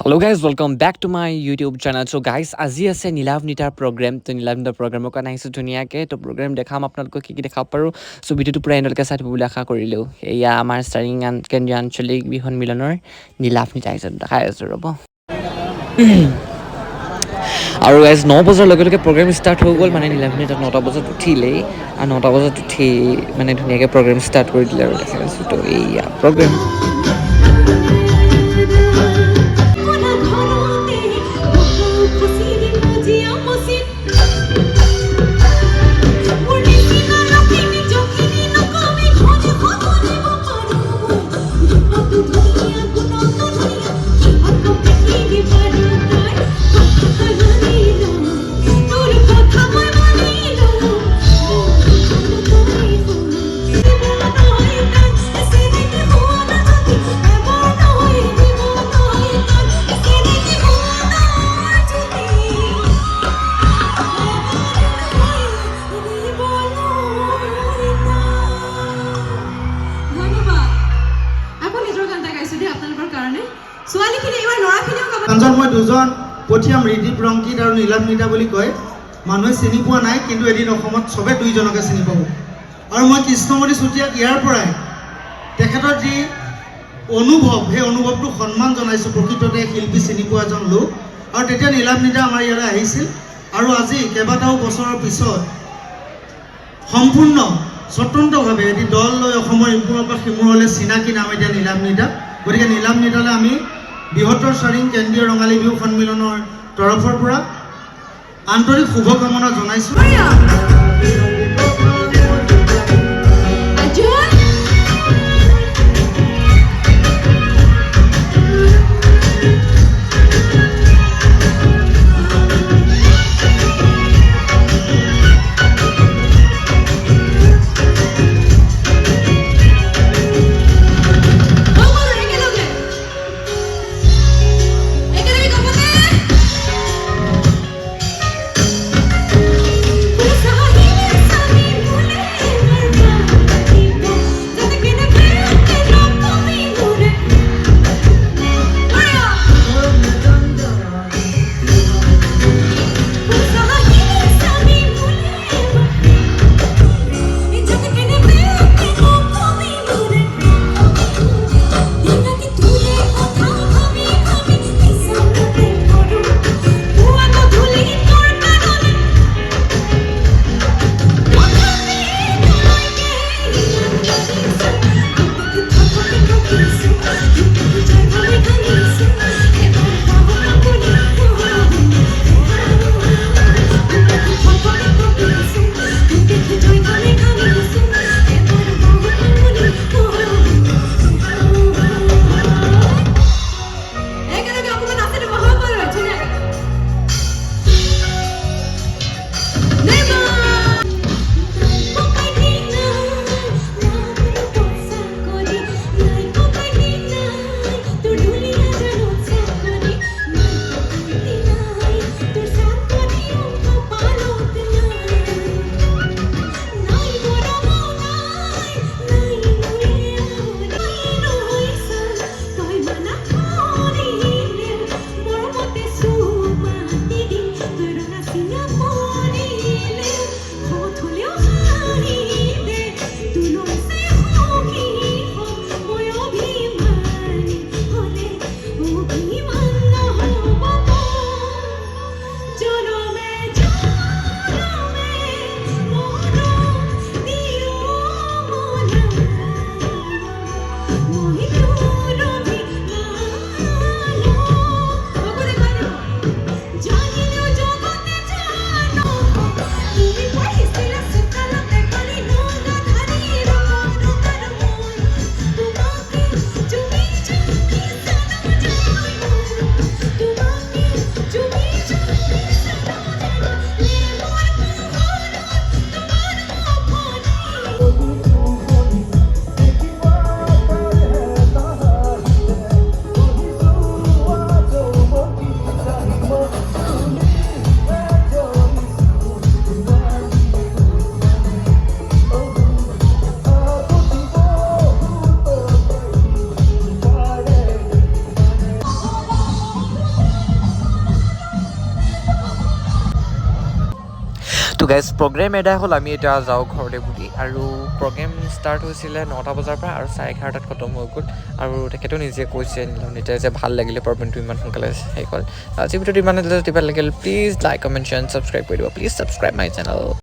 Hello' guys welcome back to my YouTube channel so' guys আজি আছে নীলাভ নিতাৰ programme তো, নীলাভ নিতাৰ প্ৰগ্ৰেমৰ কাৰণে আহিছোঁ ধুনীয়াকৈ। তো প্ৰগ্ৰেম দেখাম, আপোনালোকক কি কি দেখাব পাৰোঁ। চ' ভিডিঅ'টো পূৰা এণ্ডলৈকে চাই থাকিব বুলি আশা কৰিলোঁ। এয়া আমাৰ ষ্টাৰিং কেন্দ্ৰীয় আঞ্চলিক বিহু সন্মিলনৰ নীলাভ নিতা আহিছে। দেখাই আছোঁ, ৰ'ব। আৰু গাইজ ন বজাৰ লগে লগে প্ৰগ্ৰেম ষ্টাৰ্ট হৈ গ'ল। মানে নীলাভ নিতাত নটা বজাত উঠিলেই। আৰু নটা বজাত উঠি মানে ধুনীয়াকৈ প্ৰগ্ৰেম ষ্টাৰ্ট কৰি দিলে আৰু দেখাই আছোঁ। তো, এইয়া প্ৰগ্ৰেম দুজন পঠিয়াম ৰিদীপ ৰংকিত আৰু নীলাম্বিতা বুলি কয়। মানুহে চিনি পোৱা নাই কিন্তু এদিন অসমত চবে দুইজনকে চিনি পাব। আৰু মই কৃষ্ণমণি চুতীয়াক ইয়াৰ পৰাই তেখেতৰ যি অনুভৱ সেই অনুভৱটো সন্মান জনাইছোঁ। প্ৰকৃততে শিল্পী চিনি পোৱা এজন লোক। আৰু তেতিয়া নীলাম্বিতা আমাৰ ইয়ালৈ আহিছিল। আৰু আজি কেইবাটাও বছৰৰ পিছত সম্পূৰ্ণ স্বতন্ত্ৰভাৱে এটি দল লৈ অসমৰ ইমূৰৰ পৰা সিমূৰলৈ চিনাকি নাম এতিয়া নীলাম নিতা। গতিকে নীলাম নিতালৈ আমি বৃহত্তৰ চাৰিং কেন্দ্ৰীয় ৰঙালী বিহু সন্মিলনৰ তৰফৰ পৰা আন্তৰিক শুভকামনা জনাইছোঁ। চ' গাইজ প্ৰগ্ৰেম এদাই হ'ল, আমি এতিয়া যাওঁ ঘৰতে বুলি আৰু প্ৰগ্ৰেম ষ্টাৰ্ট হৈছিলে নটা বজাৰ পৰা আৰু চাৰে এঘাৰটাত খতম হৈ গ'ল। আৰু তেখেতেও নিজে কৈছে নীলামণিতাই যে ভালো লাগিলে প্ৰগ্ৰেমটো ইমান সোনকালে শেষ হ'ল। আজি ভিডিঅ'টো ইমান যদি লাগিল please like comment share subscribe কৰি দিব। Please subscribe my channel